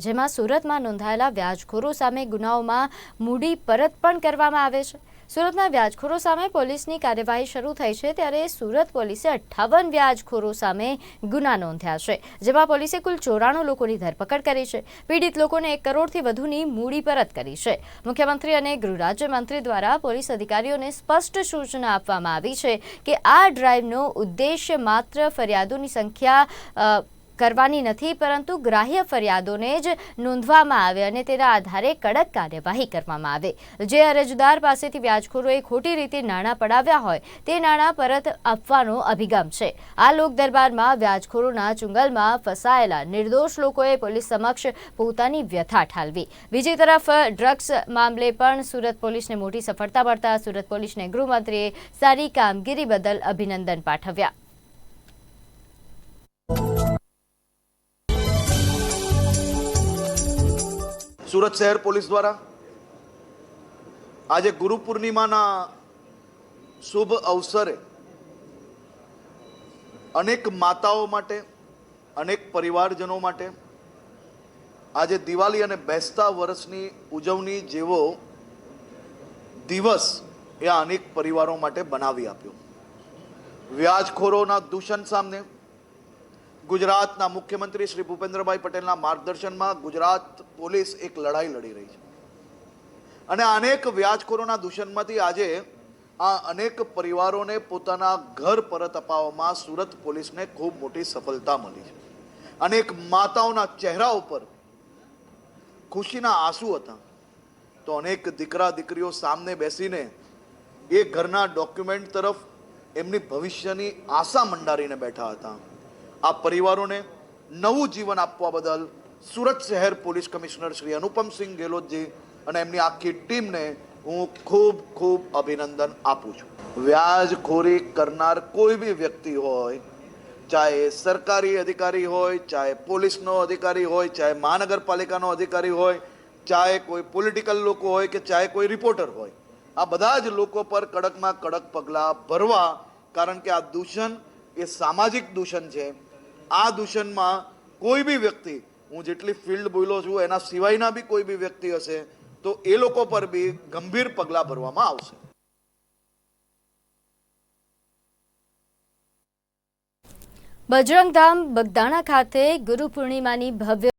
જેમાં સુરતમાં નોંધાયેલા વ્યાજખોરો સામે ગુનાઓમાં મૂડી પરત પણ કરવામાં આવે છે. સુરતના વ્યાજખોરો સામે પોલીસની કાર્યવાહી શરૂ થઈ છે ત્યારે સુરત પોલીસે અઠ્ઠાવન વ્યાજખોરો સામે ગુના નોંધ્યા છે, જેમાં પોલીસે કુલ ચોરાણું લોકોની ધરપકડ કરી છે. પીડિત લોકોને એક કરોડથી વધુની મૂડી પરત કરી છે. મુખ્યમંત્રી અને ગૃહરાજ્યમંત્રી દ્વારા પોલીસ અધિકારીઓને સ્પષ્ટ સૂચના આપવામાં આવી છે કે આ ડ્રાઈવનો ઉદ્દેશ્ય માત્ર ફરિયાદોની સંખ્યા કરવાની નથી, પરંતુ ગ્રાહ્ય ફરિયાદોને જ નોંધવામાં આવે અને તેના આધારે કડક કાર્યવાહી કરવામાં આવે. જે અરજદાર પાસેથી વ્યાજખોરોએ ખોટી રીતે નાણાં પડાવ્યા હોય, તે નાણાં પરત આપવાનો અભિગમ છે. આ લોક દરબારમાં વ્યાજખોરોના ચુંગલમાં ફસાયેલા નિર્દોષ લોકોએ પોલીસ સમક્ષ પોતાની વ્યથા ઠાલવી. બીજી તરફ, ડ્રગ્સ મામલે પણ સુરત પોલીસને મોટી સફળતા મળતા સુરત પોલીસને ગૃહમંત્રીએ સારી કામગીરી બદલ અભિનંદન પાઠવ્યા. સુરત શહેર પોલીસ દ્વારા આજે ગુરુ પૂર્ણિમાના શુભ અવસરે અનેક માતાઓ માટે, અનેક પરિવારજનો માટે આજે દિવાળી અને બેસતા વર્ષની ઉજવણી જેવો દિવસ એ અનેક પરિવારો માટે બનાવી આપ્યો. વ્યાજખોરોના દૂષણ સામે ગુજરાતના મુખ્યમંત્રી શ્રી ભૂપેન્દ્રભાઈ પટેલના માર્ગદર્શનમાં ગુજરાત પોલીસ એક લડાઈ લડી રહી છે. અને અનેક વ્યાજખોરોના દૂષણમાંથી આજે આ અનેક પરિવારોને પોતાના ઘર પરત અપાવવામાં સુરત પોલીસને ખૂબ મોટી સફળતા મળી છે. અનેક માતાઓના ચહેરા ઉપર ખુશીના આંસુ હતા. તો અનેક દીકરા દીકરીઓ સામને બેસીને એ ઘરના ડોક્યુમેન્ટ તરફ એમની ભવિષ્યની આશા મંડારીને બેઠા હતા. આ પરિવારોને નવું જીવન આપવા બદલ સુરત શહેર પોલીસ કમિશનર શ્રી અનુપમસિંહ ગેહલોતજી અને એમની આખી ટીમને હું ખૂબ ખૂબ અભિનંદન આપું છું. વ્યાજખોરી કરનાર કોઈ બી વ્યક્તિ હોય, ચાહે સરકારી અધિકારી હોય, ચાહે પોલીસનો અધિકારી હોય, ચાહે મહાનગરપાલિકાનો અધિકારી હોય, ચાહે કોઈ પોલિટિકલ લોકો હોય કે ચાહે કોઈ રિપોર્ટર હોય, આ બધા જ લોકો પર કડકમાં કડક પગલાં ભરવા, કારણ કે આ દૂષણ એ સામાજિક દૂષણ છે. આ દૂષણમાં કોઈ બી વ્યક્તિ, હું જેટલી ફિલ્ડ બોલ્યો છું, એના સિવાયના બી કોઈ બી વ્યક્તિ હશે, તો એ લોકો પર બી ગંભીર પગલાં ભરવામાં આવશે. બજરંગધામ બગદાણા ખાતે ગુરુ પૂર્ણિમાની ભવ્ય